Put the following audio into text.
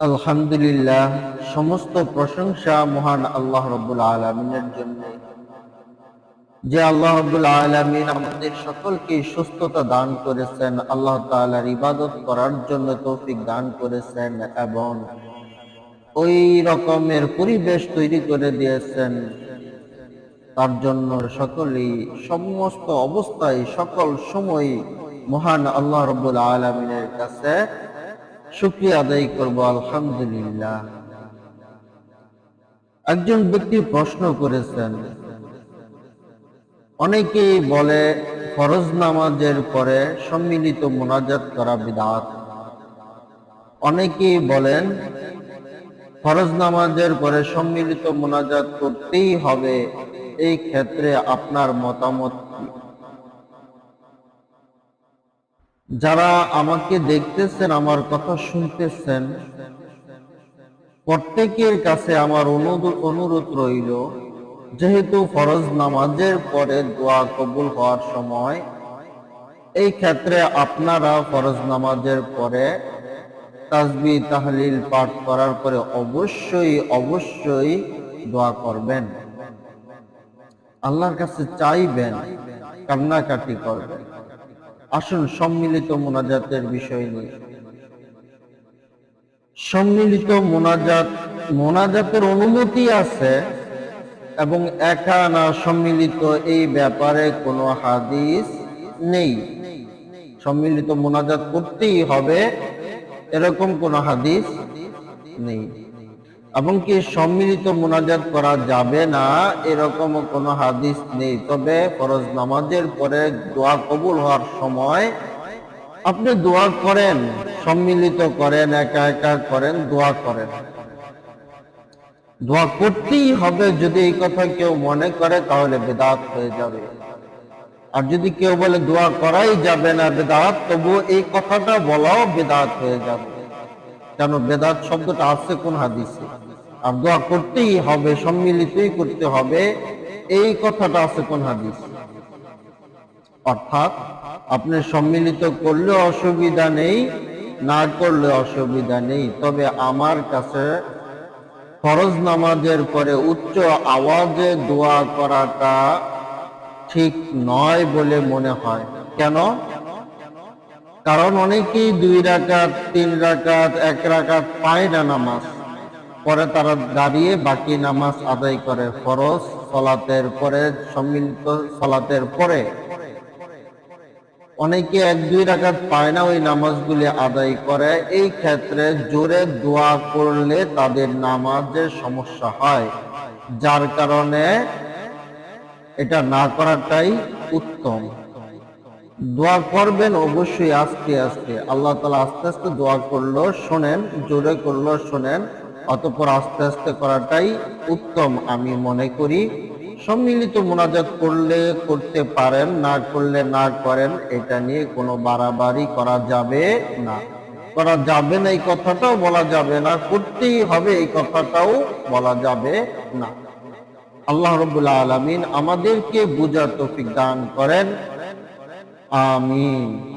আলহামদুলিল্লাহ, সমস্ত প্রশংসা মহান আল্লাহ রব্বুল আলমিনের জন্য। যে আল্লাহ রব্বুল আলমিন আমাদের সকলকে সুস্থতা দান করেছেন, আল্লাহ তাআলার ইবাদত করার জন্য তৌফিক দান করেছেন এবং ওই রকমের পরিবেশ তৈরি করে দিয়েছেন। তার জন্য সকলেই সমস্ত অবস্থায় সকল সময় মহান আল্লাহ রব্বুল আলমিনের কাছে শুক্রিয়া আদায় করব, আলহামদুলিল্লাহ। একজন ব্যক্তি প্রশ্ন করেছেন, অনেকেই বলে ফরজ নামাজের পরে সম্মিলিত মোনাজাত করা বিধাত অনেকেই বলেন ফরজ নামাজের পরে সম্মিলিত মোনাজাত করতেই হবে, এই ক্ষেত্রে আপনার মতামত যারা আমাকে দেখতেছেন, আমার কথা শুনতেছেন, প্রত্যেকের কাছে আমার অনুরোধ রইল, যেহেতু ফরজ নামাজের পরে দোয়া কবুল হওয়ার সময়, এই ক্ষেত্রে আপনারা ফরজ নামাজের পরে তাজবি, তাহলিল পাঠ করার পরে অবশ্যই অবশ্যই দোয়া করবেন। আল্লাহর কাছে চাইবেন, কান্নাকাটি করবেন। আসুন সম্মিলিত মোনাজাতের বিষয় নিয়ে। সম্মিলিত মোনাজাত, মোনাজাতের অনুমতি আছে এবং একা না সম্মিলিত এই ব্যাপারে কোনো হাদিস নেই। সম্মিলিত মোনাজাত করতেই হবে, এরকম কোনো হাদিস নেই। এবং কি সম্মিলিত মোনাজাত করা যাবে না এরকম কোনো হাদিস নেই। তবে ফরজ নামাজের পরে দোয়া কবুল হওয়ার সময় আপনি দোয়া করেন, সম্মিলিত করেন, একা একা করেন, দোয়া করেন। দোয়া করতেই হবে, যদি এই কথা কেউ মনে করে তাহলে বেদাত হয়ে যাবে। আর যদি কেউ বলে দোয়া করাই যাবে না বেদাত, তবু এই কথাটা বলাও বেদাত হয়ে যাবে। কেন বেদাত শব্দটা আছে কোন হাদিসে? আর দোয়া করতেই হবে, সম্মিলিতই করতে হবে। এই কথাটা আছে কোন হাদিস? অর্থাৎ আপনি সম্মিলিত করলে অসুবিধা নেই, না করলে অসুবিধা নেই। তবে আমার কাছে ফরজ নামাজের পরে উচ্চ আওয়াজে দোয়া করাটা ঠিক নয় বলে মনে হয়। কেন? কারণ অনেকেই দুই রাকাত, তিন রাকাত, এক রাকাত পায় না নামাজ। পরে তারা দাঁড়িয়ে বাকি নামাজ আদায় করে, ফরজ সলাতের পরে সম্মিলিত সলাতের পরে। অনেকে এক দুই রাকাত পায় না ওই নামাজগুলি আদায় করে। এই ক্ষেত্রে জোরে দোয়া করলে তাদের নামাজের সমস্যা হয়, যার কারণে এটা না করাটাই উত্তম। দোয়া করবেন অবশ্যই আস্তে আস্তে। আল্লাহ তালা আস্তে আস্তে দোয়া করল, শোনেন, জোরে করল, শোনেন। অতপর আস্তে আস্তে করাটাই উত্তম আমি মনে করি। সম্মিলিত মোনাজাত করলে করতে পারেন, না করলে না করেন, এটা নিয়ে কোনো বাড়াবাড়ি করা যাবে না। করা যাবে না এই কথাটাও বলা যাবে না, করতেই হবে এই কথাটাও বলা যাবে না। আল্লাহ রবুল্লা আলমিন আমাদেরকে বুঝার তৌফিক দান করেন। আমিন।